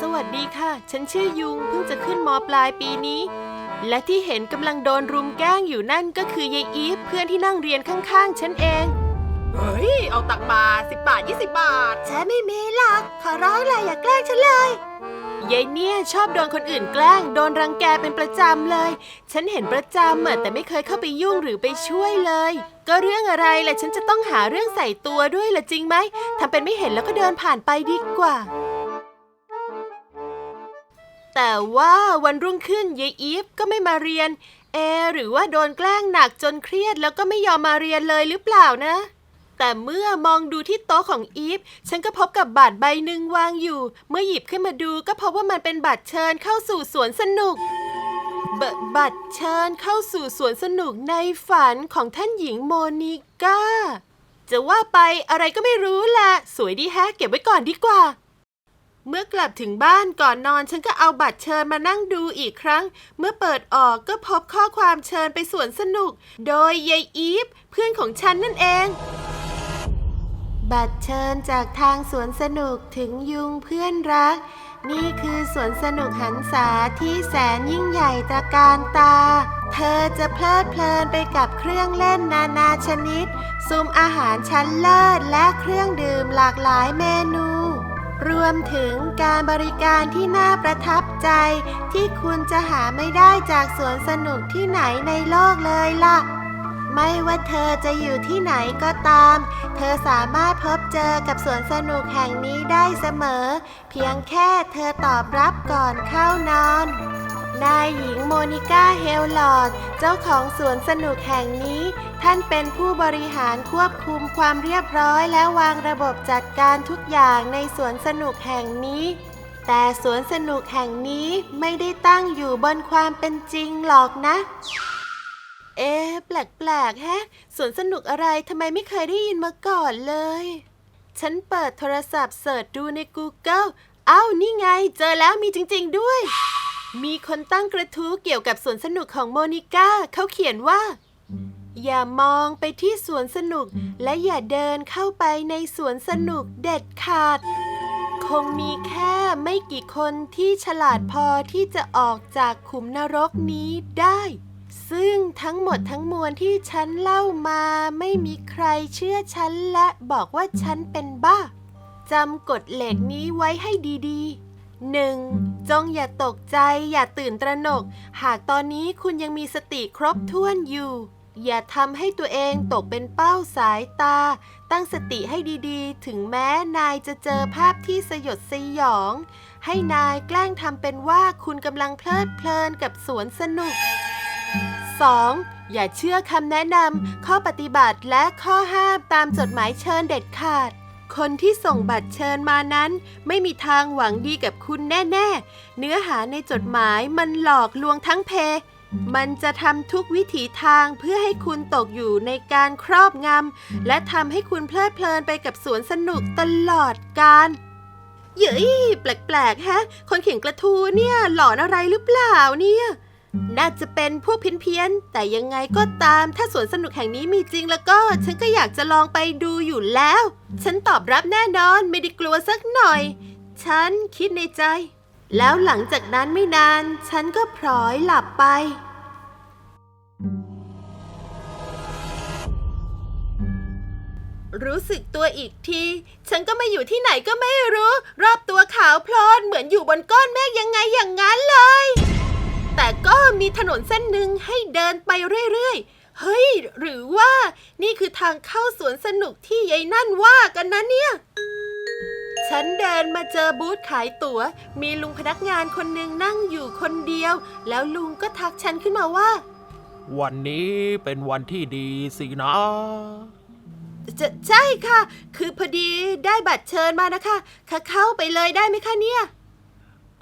สวัสดีค่ะ ฉันชื่อยุงเพิ่งจะขึ้นมปลายปีนี้ และที่เห็นกำลังโดนรุมแกล้งอยู่นั่นก็คือยายอีฟเพื่อนที่นั่งเรียนข้างๆ ฉันเอง เฮ้ย เอาตักมาสิบบาทยี่สิบบาท ฉันไม่มีหรอกขอร้องเลยอย่าแกล้งฉันเลยยายเนี่ยชอบโดนคนอื่นแกล้ง โดนรังแกเป็นประจำเลย ฉันเห็นประจำอะแต่ไม่เคยเข้าไปยุ่งหรือไปช่วยเลย ก็เรื่องอะไรแหละฉันจะต้องหาเรื่องใส่ตัวด้วยล่ะจริงไหมทำเป็นไม่เห็นแล้วก็เดินผ่านไปดีกว่า แต่ว่าวันรุ่งขึ้นยายอีฟก็ไม่มาเรียน เอ หรือว่าโดนแกล้งหนักจนเครียดแล้วก็ไม่ยอมมาเรียนเลยหรือเปล่านะ แต่เมื่อมองดูที่โต๊ะของอีฟ ฉันก็พบกับบัตรใบหนึ่งวางอยู่ เมื่อหยิบขึ้นมาดูก็พบว่ามันเป็นบัตรเชิญเข้าสู่สวนสนุกบบัตรเชิญเข้าสู่สวนสนุกในฝันของท่านหญิงโมนิก้า จะว่าไปอะไรก็ไม่รู้แหละ สวยดีแฮะ เก็บไว้ก่อนดีกว่า เมื่อกลับถึงบ้านก่อนนอนฉันก็เอาบัตรเชิญมานั่งดูอีกครั้ง เมื่อเปิดออกก็พบข้อความเชิญไปสวนสนุก โดยยายอีฟเพื่อนของฉันนั่นเอง บัตรเชิญจากทางสวนสนุกถึงยุงเพื่อนรัก นี่คือสวนสนุกหันษาที่แสนยิ่งใหญ่ตระการตา เธอจะเพลิดเพลินไปกับเครื่องเล่นนานาชนิดซุ้มอาหารชั้นเลิศและเครื่องดื่มหลากหลายเมนู รวมถึงการบริการที่น่าประทับใจ ที่คุณจะหาไม่ได้จากสวนสนุกที่ไหนในโลกเลยล่ะ ไม่ว่าเธอจะอยู่ที่ไหนก็ตาม เธอสามารถพบเจอกับสวนสนุกแห่งนี้ได้เสมอ เพียงแค่เธอตอบรับก่อนเข้านอน นายหญิงโมนิก้าเฮลลอด เจ้าของสวนสนุกแห่งนี้ ท่านเป็นผู้บริหารควบคุมความเรียบร้อยและวางระบบจัดการทุกอย่างในสวนสนุกแห่งนี้ แต่สวนสนุกแห่งนี้ไม่ได้ตั้งอยู่บนความเป็นจริงหรอกนะ เอ๊ะแปลกๆแฮะสวนสนุกอะไรทำไมไม่เคยได้ยินมาก่อนเลย ฉันเปิดโทรศัพท์เสิร์ชดูใน Google เอ้านี่ไง เจอแล้วมีจริง ๆ ด้วย มีคนตั้งกระทู้เกี่ยวกับสวนสนุกของโมนิก้าเขาเขียนว่า อย่ามองไปที่สวนสนุก และอย่าเดินเข้าไปในสวนสนุกเด็ดขาด คงมีแค่ไม่กี่คนที่ฉลาดพอที่จะออกจากขุมนรกนี้ได้ ซึ่งทั้งหมดทั้งมวลที่ฉันเล่ามาไม่มีใครเชื่อฉันและบอกว่าฉันเป็นบ้าจำกฎเหล็กนี้ไว้ให้ดีๆ 1. จงอย่าตกใจอย่าตื่นตระหนก หากตอนนี้คุณยังมีสติครบถ้วนอยู่ อย่าทำให้ตัวเองตกเป็นเป้าสายตา ตั้งสติให้ดีๆ ถึงแม้นายจะเจอภาพที่สยดสยอง ให้นายแกล้งทำเป็นว่าคุณกำลังเพลิดเพลินกับสวนสนุก 2. อย่าเชื่อคำแนะนำข้อปฏิบัติและข้อห้ามตามจดหมายเชิญเด็ดขาด คนที่ส่งบัตรเชิญมานั้น ไม่มีทางหวังดีกับคุณแน่ๆ เนื้อหาในจดหมายมันหลอกลวงทั้งเพ มันจะทำทุกวิถีทางเพื่อให้คุณตกอยู่ในการครอบงำและทำให้คุณเพลิดเพลินไปกับสวนสนุกตลอดกาลเย้ยแปลกๆแฮะ คนเขียนกระทูเนี่ยหลอนอะไรหรือเปล่าเนี่ย น่าจะเป็นพวกเพี้ยนๆ แต่ยังไงก็ตาม ถ้าสวนสนุกแห่งนี้มีจริงแล้วก็ ฉันก็อยากจะลองไปดูอยู่แล้ว ฉันตอบรับแน่นอนไม่ได้กลัวสักหน่อย ฉันคิดในใจ แล้วหลังจากนั้นไม่นาน ฉันก็พลอยหลับไป รู้สึกตัวอีกที ฉันก็มาอยู่ที่ไหนก็ไม่รู้ รอบตัวขาวโพลนเหมือนอยู่บนก้อนเมฆยังไงอย่างนั้นเลย แต่ก็มีถนนเส้นหนึ่งให้เดินไปเรื่อยๆ เฮ้ย หรือว่านี่คือทางเข้าสวนสนุกที่ยายนั่นว่ากันนะเนี่ย ฉันเดินมาเจอบูธขายตั๋ว มีลุงพนักงานคนหนึ่งนั่งอยู่คนเดียว แล้วลุงก็ทักฉันขึ้นมาว่า วันนี้เป็นวันที่ดีสินะจะใช่ค่ะ คือพอดีได้บัตรเชิญมานะคะ ค่ะเข้าไปเลยได้ไหมคะเนี่ย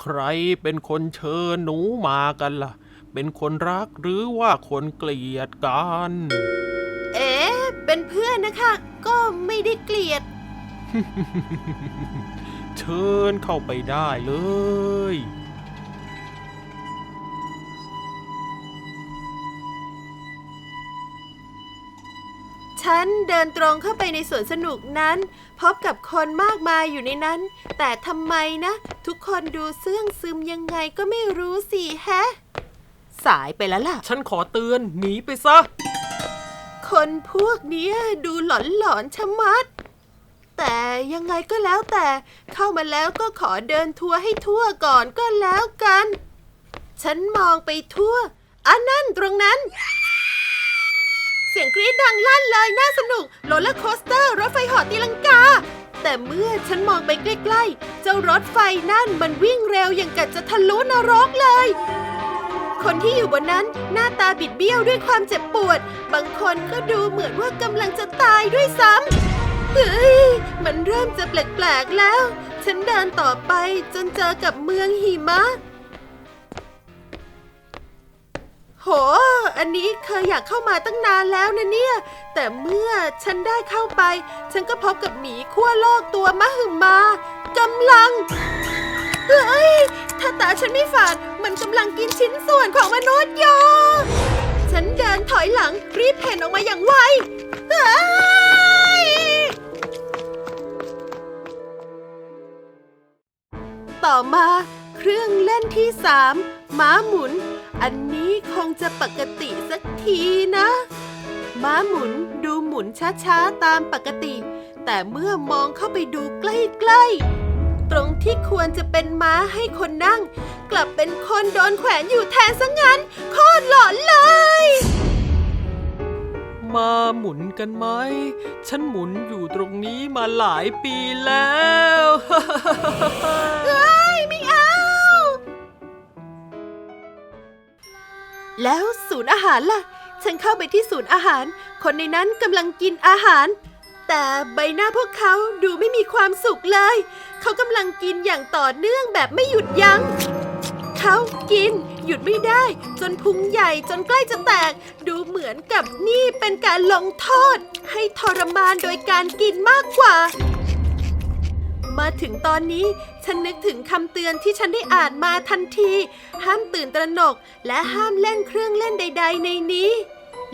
ใครเป็นคนเชิญหนูมากันล่ะ เป็นคนรักหรือว่าคนเกลียดกัน เอ๊ะ เป็นเพื่อนนะคะ ก็ไม่ได้เกลียด เชิญเข้าไปได้เลย ฉันเดินตรงเข้าไปในสวนสนุกนั้น พบกับคนมากมายอยู่ในนั้น แต่ทำไมนะ ทุกคนดูเสื่องซึมยังไงก็ไม่รู้สิแฮะ สายไปแล้วล่ะ ฉันขอเตือนหนีไปซะ คนพวกเนี้ยดูหลอนหลอนๆชะมัด แต่ยังไงก็แล้วแต่เข้ามาแล้วก็ขอเดินทัวร์ให้ทั่วก่อนก็แล้วกัน ฉันมองไปทั่วอันนั่นตรงนั้นเสียงกรี๊ดดังลั่นเลยน่าสนุกโรลเลอร์โคสเตอร์ รถไฟหอตีลังกา แต่เมื่อฉันมองไปใกล้ๆ เจ้ารถไฟนั่นมันวิ่งเร็วอย่างกับจะทะลุนรกเลย คนที่อยู่บนนั้นหน้าตาบิดเบี้ยวด้วยความเจ็บปวด บางคนก็ดูเหมือนว่ากำลังจะตายด้วยซ้ำเฮ้ยมันเริ่มจะแปลกๆแล้ว ฉันเดินต่อไปจนเจอกับเมืองหิมะ โห อันนี้เคยอยากเข้ามาตั้งนานแล้วนะเนี่ย แต่เมื่อฉันได้เข้าไป ฉันก็พบกับหมีขั้วโลกตัวมหึมากำลัง เฮ้ย ถ้าตาฉันไม่ฝาด มันกำลังกินชิ้นส่วนของมนุษย์อยู่ฉันเดินถอยหลังรีบเพ่นออกมาอย่างไวเฮ้ยต่อมาเครื่องเล่นที่สามม้าหมุน อันนี้คงจะปกติสักทีนะ ม้าหมุนดูหมุนช้าๆตามปกติ แต่เมื่อมองเข้าไปดูใกล้ๆ ตรงที่ควรจะเป็นม้าให้คนนั่ง กลับเป็นคนโดนแขวนอยู่แทนซะงั้นโคตรหลอนเลยมาหมุนกันไหม ฉันหมุนอยู่ตรงนี้มาหลายปีแล้วเฮ้ยไม่ แล้วศูนย์อาหารล่ะ ฉันเข้าไปที่ศูนย์อาหาร คนในนั้นกำลังกินอาหาร แต่ใบหน้าพวกเขาดูไม่มีความสุขเลย เขากำลังกินอย่างต่อเนื่องแบบไม่หยุดยัง้งเขากิน หยุดไม่ได้ จนพุงใหญ่จนใกล้จะแตก ดูเหมือนกับนี่เป็นการลงโทษ ให้ทรมานโดยการกินมากกว่า มาถึงตอนนี้ ฉันนึกถึงคำเตือนที่ฉันได้อ่านมาทันที ห้ามตื่นตระหนก และห้ามเล่นเครื่องเล่นใด ๆ ในนี้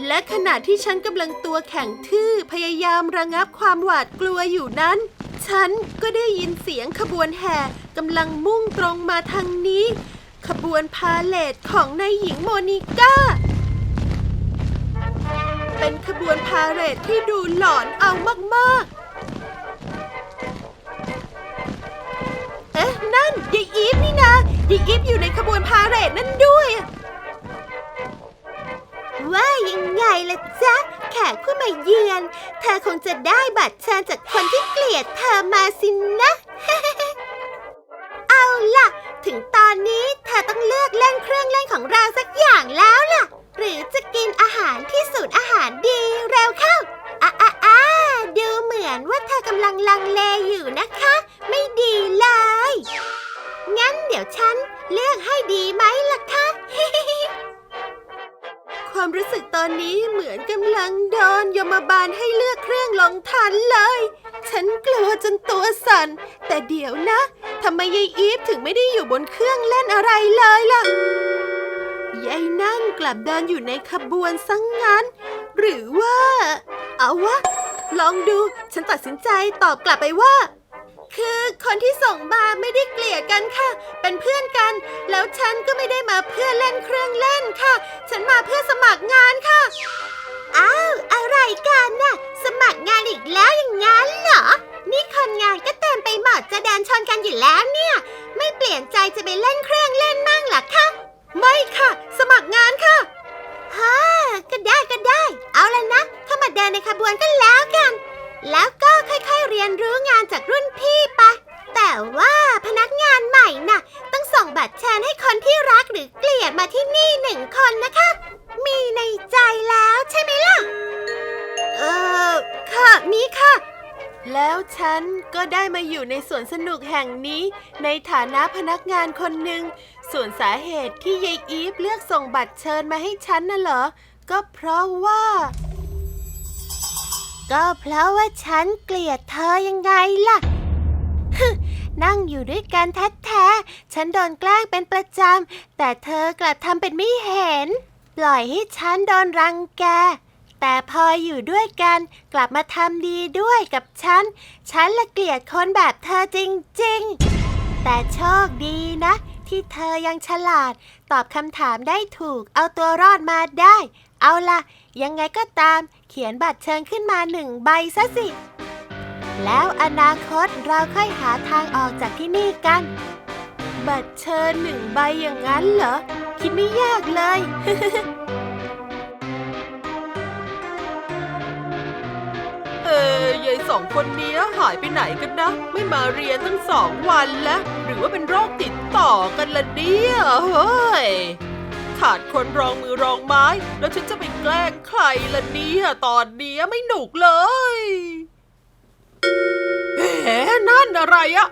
และขณะที่ฉันกำลังตัวแข็งทื่อพยายามระงับความหวาดกลัวอยู่นั้น ฉันก็ได้ยินเสียงขบวนแห่กำลังมุ่งตรงมาทางนี้ ขบวนพาเลทของนายหญิงโมนิก้าเป็นขบวนพาเหรดที่ดูหลอนเอามาก ๆ นั่นยายอีฟนี่นะยายอีฟอยู่ในขบวนพาเหรดนั่นด้วย ว่ายังไงล่ะจ๊ะ แขกผู้มาเยือน เธอคงจะได้บัตรเชิญจากคนที่เกลียดเธอมาสินนะ เอาล่ะ ถึงตอนนี้เธอต้องเลือกเล่นเครื่องเล่นของเราสักอย่างแล้วล่ะ หรือจะกินอาหารที่ศูนย์อาหารดีเร็วเข้าอะอะอะดูเหมือนว่าเธอกำลังลังเลอยู่นะคะ ไม่ดีเลย ยวฉันเลือกให้ดีไหมล่ะคะ ความรู้สึกตอนนี้เหมือนกำลังโดนยมบาลให้เลือกเครื่องลงทันเลย ฉันกลัวจนตัวสั่น แต่เดี๋ยวนะทำไมยายอีฟถึงไม่ได้อยู่บนเครื่องเล่นอะไรเลยล่ะ ยายนั่นกลับเดินอยู่ในขบวนซังงั้น หรือว่า เอาวะ ลองดู ฉันตัดสินใจตอบกลับไปว่า คือคนที่ส่งมาไม่ได้เกลียดกันค่ะ เป็นเพื่อนกัน แล้วฉันก็ไม่ได้มาเพื่อเล่นเครื่องเล่นค่ะ ฉันมาเพื่อสมัครงานค่ะ อ้าวอะไรกันน่ะ สมัครงานอีกแล้วอย่างงั้นเหรอ นี่คนงานก็เต็มไปหมดจะเดินชนกันอยู่แล้วเนี่ย ไม่เปลี่ยนใจจะไปเล่นเครื่องเล่นมั่งเหรอคะ ไม่ค่ะ สมัครงานค่ะฮ่าก็ได้ก็ได้ เอาละนะ เข้ามาเดินในขบวนกันแล้วกัน แล้วก็ค่อยๆเรียนรู้งานจากรุ่นพี่ไปะแต่ว่าพนักงานใหม่น่ะ ต้องส่งบัตรเชิญให้คนที่รักหรือเกลียดมาที่นี่หนึ่งคนนะคะ มีในใจแล้วใช่ไหมล่ะ เออค่ะ มีค่ะ แล้วฉันก็ได้มาอยู่ในสวนสนุกแห่งนี้ ในฐานะพนักงานคนหนึ่ง ส่วนสาเหตุที่ยายอีฟเลือกส่งบัตรเชิญมาให้ฉันน่ะเหรอ ก็เพราะว่า ก็เพราะว่าฉันเกลียดเธอยังไงล่ะ นั่งอยู่ด้วยกันแท้ๆ ฉันโดนแกล้งเป็นประจำ แต่เธอกลับทำเป็นไม่เห็น ปล่อยให้ฉันโดนรังแก แต่พออยู่ด้วยกันกลับมาทำดีด้วยกับฉัน ฉันละเกลียดคนแบบเธอจริงๆ แต่โชคดีนะ ที่เธอยังฉลาด ตอบคำถามได้ถูก เอาตัวรอดมาได้ เอาล่ะ ยังไงก็ตาม เขียนบัตรเชิญขึ้นมาหนึ่งใบซะสิ แล้วอนาคตเราค่อยหาทางออกจากที่นี่กัน บัตรเชิญหนึ่งใบอย่างนั้นเหรอ คิดไม่ยากเลย เออยายสองคนเนี้ยหายไปไหนกันนะ ไม่มาเรียนตั้งสองวันแล้ว หรือว่าเป็นโรคติดต่อกันละเนี่ยเฮ้ย ขาดคนรองมือรองไม้ แล้วฉันจะไปแกล้งใครล่ะเนี่ยตอนนี้ไม่หนุกเลยเอ๊ะนั่นอะไรอะ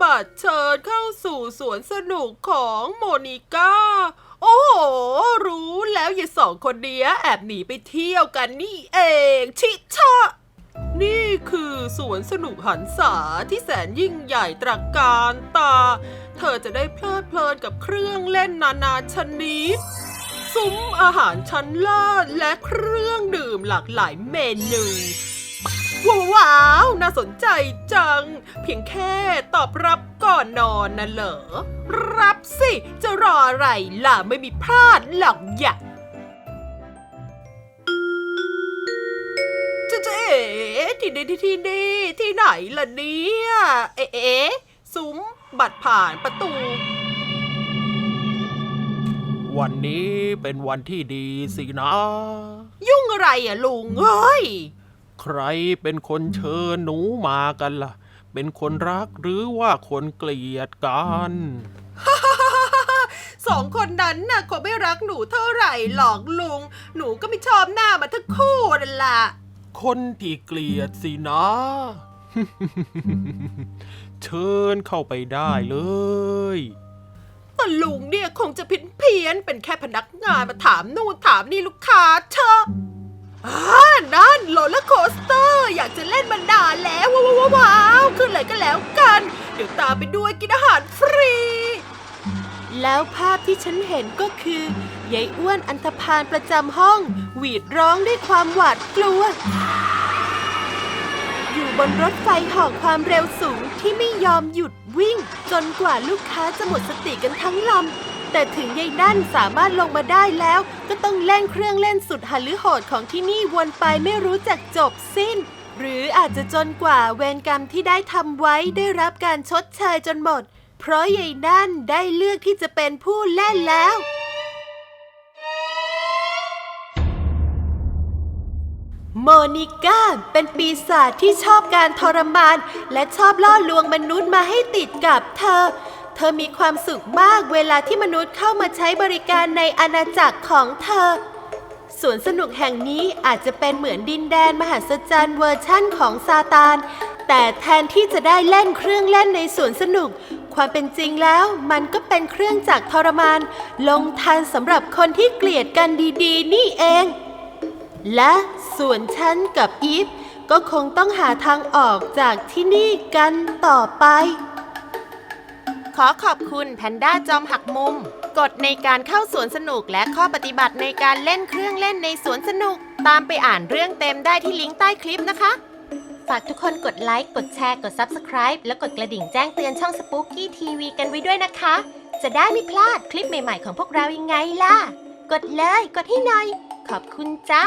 บัตรเชิญเข้าสู่สวนสนุกของโมนิก้า โอ้โห รู้แล้วยายสองคนเนี้ยแอบหนีไปเที่ยวกันนี่เอง ชิชะ นี่คือสวนสนุกหันษาที่แสนยิ่งใหญ่ตระการตา เธอจะได้เพลิดเพลินกับเครื่องเล่นนานาชนิดซุ้มอาหารชั้นเลิศและเครื่องดื่มหลากหลายเมนูว้าว น่าสนใจจัง เพียงแค่ตอบรับก่อนนอนนะเหรอ รับสิ จะรออะไรล่ะ ไม่มีพลาดหรอกอย่าจะจะเอ๋ที่นี่ที่ที่นี่ที่ไหนล่ะเนี่ย เอ๋เอ๋ซุ้ม บัตรผ่านประตู วันนี้เป็นวันที่ดีสินะ ยุ่งอะไรอะลุงเอ้ย ใครเป็นคนเชิญหนูมากันล่ะ เป็นคนรักหรือว่าคนเกลียดกัน สองคนนั้นน่ะคงไม่รักหนูเท่าไหร่หรอกลุง หนูก็ไม่ชอบหน้ามาทั้งคู่นั่นแหละคนที่เกลียดสินะ เชิญเข้าไปได้เลยแต่ลุงเนี่ยคงจะผิดเพี้ยนเป็นแค่พนักงานมาถามนู่นถามนี่ลูกค้าเชอะอ่านั่นโรลเลอร์โคสเตอร์ อยากจะเล่นมันนานแล้วว้าวว้าวว้าวขึ้นเลยก็แล้วกัน เดี๋ยวตามไปด้วยกินอาหารฟรี แล้วภาพที่ฉันเห็นก็คือยายอ้วนอันธพาลประจำห้อง หวีดร้องด้วยความหวาดกลัว บนรถไฟห่อความเร็วสูงที่ไม่ยอมหยุดวิ่ง จนกว่าลูกค้าจะหมดสติกันทั้งลำ แต่ถึงยายนั่นสามารถลงมาได้แล้ว ก็ต้องเล่นเครื่องเล่นสุดหฤโหดของที่นี่วนไปไม่รู้จักจบสิ้น หรืออาจจะจนกว่าเวรกรรมที่ได้ทำไว้ได้รับการชดเชยจนหมด เพราะยายนั่นได้เลือกที่จะเป็นผู้เล่นแล้ว โมนิก้าเป็นปีศาจที่ชอบการทรมาน และชอบล่อลวงมนุษย์มาให้ติดกับเธอ เธอมีความสุขมากเวลาที่มนุษย์เข้ามาใช้บริการในอาณาจักรของเธอสวนสนุกแห่งนี้อาจจะเป็นเหมือนดินแดนมหัศจรรย์เวอร์ชั่นของซาตาน แต่แทนที่จะได้เล่นเครื่องเล่นในสวนสนุก ความเป็นจริงแล้วมันก็เป็นเครื่องจักรทรมาน ลงทันสำหรับคนที่เกลียดกันดีๆ นี่เอง และส่วนฉันกับอีฟก็คงต้องหาทางออกจากที่นี่กันต่อไป ขอขอบคุณแพนด้าจอมหักมุม กฎในการเข้าสวนสนุกและข้อปฏิบัติในการเล่นเครื่องเล่นในสวนสนุก ตามไปอ่านเรื่องเต็มได้ที่ลิงก์ใต้คลิปนะคะ ฝากทุกคนกดไลค์ กดแชร์ กด Subscribe และกดกระดิ่งแจ้งเตือนช่อง Spooky TV กันไว้ด้วยนะคะ จะได้ไม่พลาดคลิปใหม่ๆของพวกเรายังไงล่ะ กดเลย กดให้หน่อย ขอบคุณจ้า